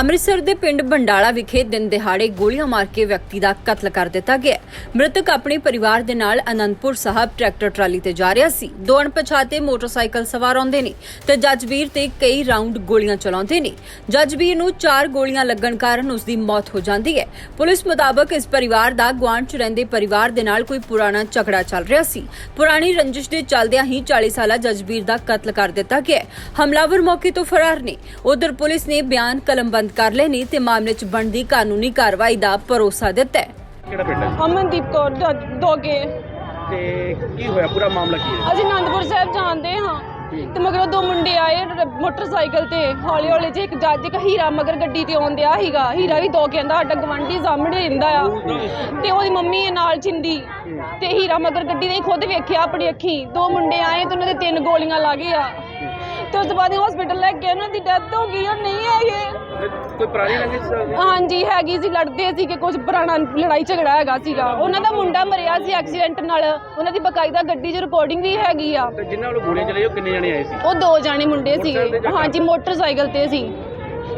ਅੰਮ੍ਰਿਤਸਰ ਦੇ ਪਿੰਡ ਬੰਡਾਲਾ ਵਿਖੇ ਦਿਨ ਦਿਹਾੜੇ ਗੋਲੀਆਂ ਮਾਰ ਕੇ ਵਿਅਕਤੀ ਦਾ ਕਤਲ ਕਰ ਦਿੱਤਾ ਗਿਆ। ਮ੍ਰਿਤਕ ਆਪਣੇ ਪਰਿਵਾਰ ਦੇ ਨਾਲ ਅਨੰਦਪੁਰ ਸਾਹਿਬ ਟਰੈਕਟਰ ਟਰਾਲੀ ਤੇ ਜਾ ਰਿਹਾ ਸੀ। ਦੋ ਅਣਪਛਾਤੇ ਮੋਟਰਸਾਈਕਲ ਸਵਾਰ ਆਉਂਦੇ ਨੇ ਤੇ ਜੱਜਵੀਰ ਤੇ ਕਈ ਰਾਉਂਡ ਗੋਲੀਆਂ ਚਲਾਉਂਦੇ ਨੇ। ਜੱਜਵੀਰ ਨੂੰ ਚਾਰ ਗੋਲੀਆਂ ਲੱਗਣ ਕਾਰਨ ਉਸ ਦੀ ਮੌਤ ਹੋ ਜਾਂਦੀ ਹੈ। ਪੁਲਿਸ ਮੁਤਾਬਕ ਇਸ ਪਰਿਵਾਰ ਦਾ ਗੁਆਂਢ ਚ ਰਹਿੰਦੇ ਪਰਿਵਾਰ ਦੇ ਨਾਲ ਕੋਈ ਪੁਰਾਣਾ ਝਗੜਾ ਚੱਲ ਰਿਹਾ ਸੀ। ਪੁਰਾਣੀ ਰੰਜਿਸ਼ ਦੇ ਚੱਲਦਿਆਂ ਹੀ 40 ਸਾਲਾ ਜੱਜਵੀਰ ਦਾ ਕਤਲ ਕਰ ਦਿੱਤਾ ਗਿਆ। ਹਮਲਾਵਰ ਮੌਕੇ ਤੋਂ ਫਰਾਰ ਨੇ। ਉਧਰ ਪੁਲਿਸ ਨੇ ਬਿਆਨ ਕਲਮਬੰਦ ਕਰ ਲਏ ਨੇ ਤੇ ਮਾਮਲੇ 'ਚ ਬਣਦੀ ਕਾਨੂੰਨੀ ਕਾਰਵਾਈ ਦਾ ਭਰੋਸਾ ਦਿੱਤਾ ਹੈ। ਕਿਹੜਾ ਪਿੰਡ ਹੈ? ਅਮਨਦੀਪ ਕੌਰ ਦ- ਦੋਗੇ। ਤੇ ਕੀ ਹੋਇਆ? ਪੂਰਾ ਮਾਮਲਾ ਕੀ ਹੈ? ਅਸੀਂ ਆਨੰਦਪੁਰ ਸਾਹਿਬ ਜਾਂਦੇ ਹਾਂ ਤੇ ਮਗਰੋਂ ਦੋ ਮੁੰਡੇ ਆਏ ਰ- ਮੋਟਰਸਾਈਕਲ ਤੇ ਹੌਲੀ ਹੌਲੀ ਜੇ ਇੱਕ ਜੱਜ ਇੱਕ ਹੀਰਾ ਮਗਰ ਗੱਡੀ ਤੇ ਆਉਂਦਿਆ ਸੀਗਾ ਹੀਰਾ। ਵੀ ਦੋ ਕਹਿੰਦਾ ਸਾਡਾ ਗਵੰਡੀ ਸਾਹਮਣੇ ਰਹਿੰਦਾ ਆ। ਤੇ ਉਹਦੀ ਮੰਮੀ ਹੈ ਨਾਲ ਚਿੰਦੀ ਤੇ ਹੀਰਾ ਮਗਰ ਗੱਡੀ ਨੇ ਖੁਦ ਵੇਖਿਆ ਆਪਣੀ ਅੱਖੀ। ਦੋ ਮੁੰਡੇ ਆਏ ਤੇ ਉਹਨਾਂ ਦੇ ਤਿੰਨ ਗੋਲੀਆਂ ਲੱਗ ਆ ਤੇ ਉਸ ਤੋਂ ਬਾਅਦ ਹਸਪੀਟਲ ਲੈ ਕੇ ਉਹਨਾਂ ਦੀ ਡੈਥ ਹੋ ਗਈ ਉਹ ਨਹੀਂ ਹੈਗੇ ਕੋਈ ਪੁਰਾਣੀ ਰੰਜਿਸ਼? ਹਾਂਜੀ ਹੈਗੀ ਸੀ ਲੜਦੇ ਸੀ ਕਿ ਕੁਝ ਪੁਰਾਣਾ ਲੜਾਈ ਝਗੜਾ ਹੈਗਾ ਸੀਗਾ। ਉਹਨਾਂ ਦਾ ਮੁੰਡਾ ਮਰਿਆ ਸੀ ਐਕਸੀਡੈਂਟ ਨਾਲ। ਉਹਨਾਂ ਦੀ ਬਕਾਇਦਾ ਗੱਡੀ 'ਚ ਰਿਕਾਰਡਿੰਗ ਵੀ ਹੈਗੀ ਆ। ਤੇ ਜਿਨ੍ਹਾਂ ਵੱਲੋਂ ਗੋਲੀਆਂ ਚਲਾਈ ਉਹ ਕਿੰਨੇ ਜਣੇ ਆਏ ਸੀ? ਉਹ ਦੋ ਜਾਣੇ ਮੁੰਡੇ ਸੀਗੇ। ਹਾਂਜੀ ਮੋਟਰਸਾਈਕਲ ਤੇ ਸੀ।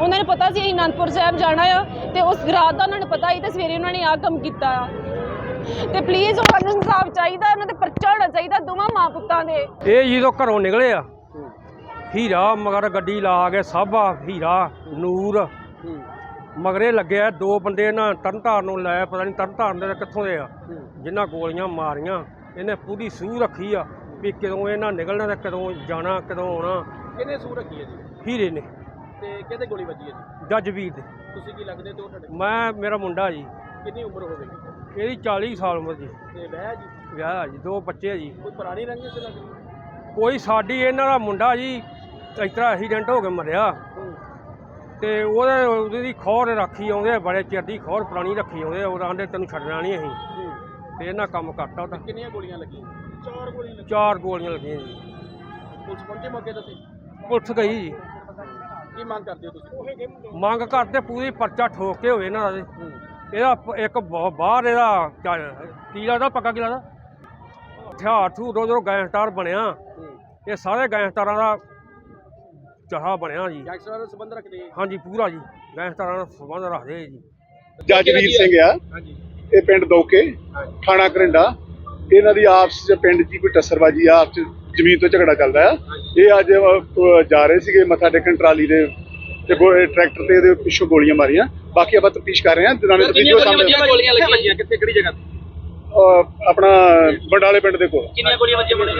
ਉਹਨਾਂ ਨੂੰ ਪਤਾ ਸੀ ਅਸੀਂ ਅਨੰਦਪੁਰ ਸਾਹਿਬ ਜਾਣਾ ਆ ਤੇ ਉਸ ਰਾਤ ਦਾ ਉਹਨਾਂ ਨੂੰ ਪਤਾ ਸੀ ਤੇ ਸਵੇਰੇ ਉਹਨਾਂ ਨੇ ਆਹ ਕੰਮ ਕੀਤਾ ਆ। ਤੇ ਪਲੀਜ਼ ਉਹਨਾਂ ਨੂੰ ਇਨਸਾਫ ਚਾਹੀਦਾ ਉਹਨਾਂ ਤੇ ਪਰਚਾ ਹੋਣਾ ਚਾਹੀਦਾ ਦੋਵਾਂ ਮਾਂ ਪੁੱਤਾਂ ਦੇ। ਇਹ ਜਦੋਂ ਘਰੋਂ ਨਿਕਲੇ ਆ। ਹੀਰਾ ਮਗਰ ਗੱਡੀ ਲਾ ਕੇ ਸਾਬਾ ਹੀਰਾ ਨੂਰ। ਮਗਰੇ ਲੱਗਿਆ ਦੋ ਬੰਦੇ ਨਾ ਤਰਨਤਾਰਨ ਨੂੰ ਲੈ ਪਤਾ ਨਹੀਂ ਤਰਨਤਾਰਨ ਦੇ ਕਿੱਥੋਂ ਦੇ ਆ। ਜਿਨ੍ਹਾਂ ਗੋਲੀਆਂ ਮਾਰੀਆਂ ਇਹਨੇ ਪੂਰੀ ਸੂਹ ਰੱਖੀ ਆ ਵੀ ਕਦੋਂ ਇਹਨਾਂ ਨਿਕਲਣਾ ਤੇ ਕਦੋਂ ਜਾਣਾ ਕਦੋਂ ਆਉਣਾ। ਕਿਹਨੇ ਸੂ ਰੱਖੀ ਹੈ ਜੀ? ਹੀਰੇ ਨੇ। ਤੇ ਕਿਹਦੇ ਗੋਲੀ ਵੱਜੀ ਹੈ ਜੀ? ਜੱਜਵੀਰ ਦੇ। ਤੁਸੀਂ ਕੀ ਲੱਗਦੇ ਤੇ ਉਹ ਤੁਹਾਡੇ? ਮੈਂ ਮੇਰਾ ਮੁੰਡਾ ਜੀ। ਕਿੰਨੀ ਉਮਰ ਹੋਵੇਗੀ? ਇਹਦੀ 40 ਸਾਲ ਉਮਰ ਜੀ। ਤੇ ਵਿਆਹ ਜੀ? ਵਿਆਹ ਆ ਜੀ ਦੋ ਬੱਚੇ ਆ ਜੀ। ਕੋਈ ਪੁਰਾਣੀ ਰੰਜਿਸ਼ ਲੱਗਦੀ ਕੋਈ ਸਾਡੀ ਇਹਨਾਂ ਦਾ ਮੁੰਡਾ ਜੀ ਇਸ ਤਰ੍ਹਾਂ ਐਕਸੀਡੈਂਟ ਹੋ ਕੇ ਮਰਿਆ। ਤੇ ਉਹਦੇ ਉਹਦੀ ਖੋਰ ਰੱਖੀ ਆਉਂਦੇ ਆ, ਬੜੇ ਚਿਰ ਦੀ ਖੋਰ ਪੁਰਾਣੀ ਰੱਖੀ ਆਉਂਦੇ ਆ, ਉਹ ਆਂਦੇ ਤੈਨੂੰ ਛੱਡਣਾ ਨਹੀਂ ਅਸੀਂ। ਤੇ ਇਹਨਾਂ ਕੰਮ ਕਰਤਾ ਉਹਦਾ ਕਿੰਨੀਆਂ ਗੋਲੀਆਂ ਲੱਗੀਆਂ? ਚਾਰ ਗੋਲੀਆਂ ਲੱਗੀਆਂ। ਚਾਰ ਗੋਲੀਆਂ ਲੱਗੀਆਂ ਜੀ। ਪੁਲਿਸ ਪਹੁੰਚੇ ਮੌਕੇ ਤੇ ਤੁਸੀਂ? ਪੁਲਿਸ ਗਈ ਜੀ। ਕੀ ਮੰਗ ਕਰਦੇ ਹੋ ਤੁਸੀਂ? ਮੰਗ ਕਰਦੇ ਪੂਰੀ ਪਰਚਾ ਠੋਕ ਕੇ ਹੋਵੇ ਇਹਨਾਂ ਦਾ। ਇਹਦਾ ਪ- ਇੱਕ ਬ- ਬਾਹਰ ਇਹਦਾ ਕੀ ਲੱਗਦਾ ਪੱਕਾ ਕੀ ਲੱਗਦਾ? ਹਥਿਆਰ ਥੂ ਰੋ ਰੋ ਗੈਂਗਸਟਰ ਬਣਿਆ ਇਹ ਸਾਰੇ ਗੈਂਗਸਟਰਾਂ ਦਾ ਚਾਹਾ ਬਣਿਆ ਜੀ। ਗੈਂਗਸਟਰਾਂ ਨਾਲ ਸੰਬੰਧ ਰੱਖਦੇ ਆ ਹਾਂਜੀ ਪੂਰਾ ਜੀ। ਗੈਂਗਸਟਰਾਂ ਨਾਲ ਸੰਬੰਧ ਰੱਖਦੇ ਜੀ। ਜੱਜਵੀਰ ਸਿੰਘ ਆ। ਹਾਂਜੀ। ਇਹ ਪਿੰਡ ਦੋਕੇ ਥਾਣਾ ਕਰਿੰਡਾ ਇਹਨਾਂ ਦੀ ਆਪਸ ਚ ਪਿੰਡ 'ਚ ਹੀ ਕੋਈ ਟੱਸਰਬਾਜੀ ਆ, ਆਪਸ 'ਚ ਜ਼ਮੀਨ ਤੋਂ ਝਗੜਾ ਚੱਲਦਾ ਆ ਇਹ ਅੱਜ ਜਾ ਰਹੇ ਸੀਗੇ ਮੱਥਾ ਟੇਕਣ ਟਰਾਲੀ ਦੇ ਤੇ ਟਰੈਕਟਰ ਤੇ ਇਹਦੇ ਪਿੱਛੋਂ ਗੋਲੀਆਂ ਮਾਰੀਆਂ। ਬਾਕੀ ਆਪਾਂ ਤਫਤੀਸ਼ ਕਰ ਰਹੇ ਹਾਂ। ਦਿਨਾਂ ਵਿੱਚ ਵੀਡੀਓ ਸਾਹਮਣੇ ਗੋਲੀਆਂ ਲੱਗੀਆਂ ਕਿੱਥੇ ਕਿਹੜੀ ਜਗ੍ਹਾ ਤੇ? ਆਪਣਾ ਬੰਡਾਲੇ ਪਿੰਡ ਦੇ ਕੋਲ। ਕਿੰਨੀਆਂ ਗੋਲੀਆਂ ਵੱਜੀਆਂ ਮੁੰਡੇ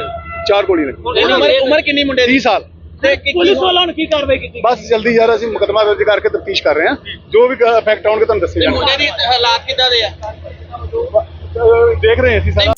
ਚਾਰ ਗੋਲੀਆਂ ਲੱਗੀਆਂ ਉਮਰ ਉਮਰ ਕਿੰਨੀ ਮੁੰਡੇ 30 ਸਾਲ। ਤੇ ਪੁਲਿਸ ਵਾਲਿਆਂ ਨੇ ਕੀ ਕਾਰਵਾਈ ਕੀਤੀ ਬਸ ਜਲਦੀ ਯਾਰ ਅਸੀਂ ਮੁਕਦਮਾ ਦਰਜ ਕਰਕੇ ਤਫਤੀਸ਼ ਕਰ ਰਹੇ ਹਾਂ। ਜੋ ਵੀ ਫੈਕਟ ਆਉਣਗੇ ਤੁਹਾਨੂੰ ਦੱਸੇ ਜਾਣਗੇ। ਦੀ ਹਾਲਾਤ ਕਿੱਦਾਂ ਦੇ ਆ? ਦੇਖ ਰਹੇ ਅਸੀਂ ਸਾਰਾ।